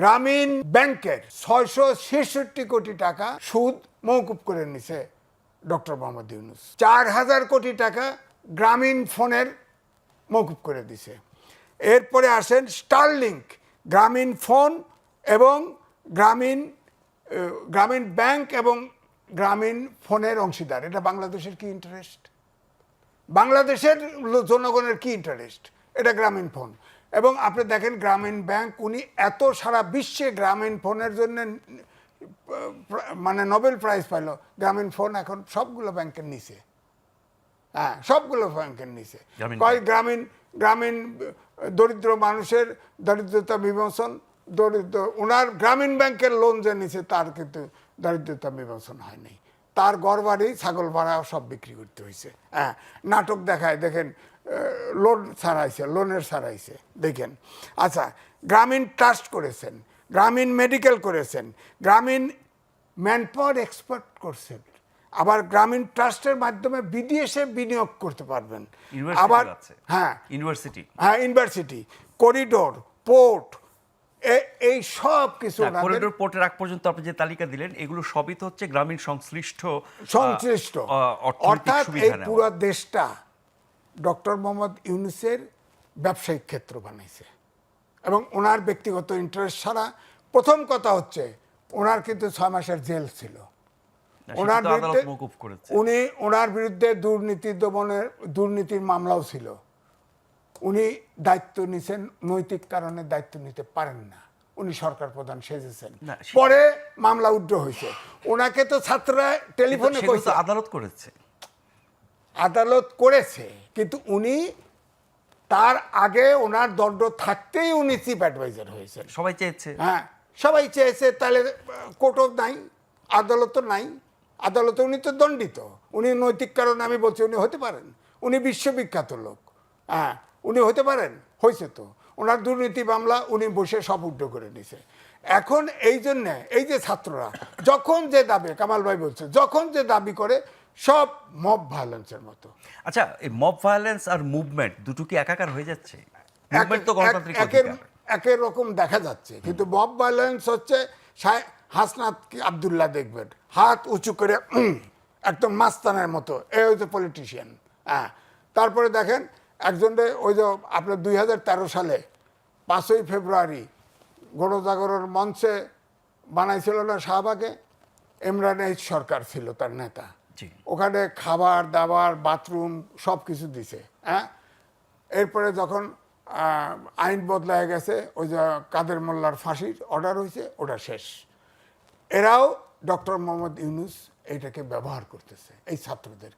গ্রামীণ ব্যাংকের ছয়শো ছেষট্টি কোটি টাকা সুদ মৌকুব করে নিছে ডক্টর মোহাম্মদ ইউনুস। চার হাজার কোটি টাকা গ্রামীণ ফোনের মৌকুব করে দিছে। এরপরে আসেন স্টারলিংক, গ্রামীণ ফোন এবং গ্রামীণ গ্রামীণ ব্যাংক এবং গ্রামীণ ফোনের অংশীদার। এটা বাংলাদেশের কি ইন্টারেস্ট বাংলাদেশের জনগণের কি ইন্টারেস্ট এটা গ্রামীণ ফোন। এবং আপনি দেখেন গ্রামীণ ব্যাংক উনি এত সারা বিশ্বে গ্রামীণ ফোনের জন্য মানে নোবেল প্রাইজ পাইল। গ্রামীণ ফোন এখন সবগুলো ব্যাংকের নিচে। হ্যাঁ সবগুলো ব্যাংকের নিচে। কয় গ্রামীণ গ্রামীণ দরিদ্র মানুষের দরিদ্রতা বিমোচন দরিদ্র ওনার গ্রামীণ ব্যাংকের লোন যে নিচে তার কিন্তু দরিদ্রতা বিমোচন হয়নি। তার বাড়ি ছাগল ভাড়া সব বিক্রি করতে হয়েছে হ্যাঁ নাটক দেখায় দেখেন লোন ছাড়াইছে লোনের ছাড়াইছে দেখেন। আচ্ছা গ্রামীণ ট্রাস্ট করেছেন গ্রামীণ মেডিকেল করেছেন গ্রামীণ ম্যান পাওয়ার এক্সপার্ট করছেন আবার গ্রামীণ ট্রাস্টের মাধ্যমে বিদেশে বিনিয়োগ করতে পারবেন। আবার হ্যাঁ। ইউনিভার্সিটি হ্যাঁ ইউনিভার্সিটি করিডোর পোর্ট এই সব কিছু করিডোর পোর্টের আগ পর্যন্ত আপনি যে তালিকা দিলেন এগুলো সবই তো হচ্ছে গ্রামীণ সংশ্লিষ্ট সংশ্লিষ্ট। অর্থাৎ এই পুরো দেশটা ডক্টর মোহাম্মদ ইউনুসের ব্যবসায়িক ক্ষেত্র বানাইছে। এবং ওনার ব্যক্তিগত ইন্টারেস্ট ছাড়া প্রথম কথা হচ্ছে ওনার কিন্তু ছয় মাসের জেল ছিল। ওনার বিরুদ্ধে উনি ওনার বিরুদ্ধে দুর্নীতি দমনের দুর্নীতির মামলাও ছিল। উনি দায়িত্ব নিছেন নৈতিক কারণে দায়িত্ব নিতে পারেন না। উনি সরকার প্রধান সেজেছেন। পরে মামলা উড্র হয়েছে। ওনাকে তো ছাত্ররা টেলিফোনে কইছে। আদালত করেছে। আদালত করেছে কিন্তু উনি তার আগে ওনার দণ্ড থাকতেই উনি চিফ অ্যাডভাইজার হয়েছেন। সবাই চেয়েছে। হ্যাঁ সবাই চেয়েছে তাহলে কোর্টও নাই আদালতও নাই। আদালতে উনি তো দণ্ডিত। উনি নৈতিক কারণে আমি বলছি উনি হতে পারেন। উনি বিশ্ববিখ্যাত লোক। হ্যাঁ উনি হতে পারেন? হয়েছে তো। ওনার দুর্নীতি মামলা উনি বসে সব উড্ড করে নিছে। এখন এই জন্যে এই যে ছাত্ররা যখন যে দাবি কামাল ভাই বলছে যখন যে দাবি করে সব মব ভায়োলেন্সের মতো। আচ্ছা এই মব ভায়োলেন্স আর মুভমেন্ট দুটো কি একাকার হয়ে যাচ্ছে? মুভমেন্ট তো এক- গণতান্ত্রিক একের রকম দেখা যাচ্ছে। কিন্তু মব ভায়োলেন্স হচ্ছে হাসনাত আবদুল্লাহ দেখবেন। হাত উঁচু করে একদম মাস্তানের মতো। এ হচ্ছে পলিটিশিয়ান হ্যাঁ। তারপরে দেখেন একজনে ওই যে আপনার দুই হাজার তেরো সালে পাঁচই ফেব্রুয়ারি গণজাগরণ মঞ্চে বানাইছিল না শাহবাগে ইমরান এইচ সরকার ছিল তার নেতা। জি। ওখানে খাবার দাবার বাথরুম সব কিছু দিছে হ্যাঁ? এরপরে যখন আইন বদলায় গেছে ওই যে কাদের মোল্লার ফাঁসির অর্ডার হয়েছে ওটা শেষ। এরাও ডক্টর মোহাম্মদ ইউনুস এইটাকে ব্যবহার করতেছে এই ছাত্রদেরকে।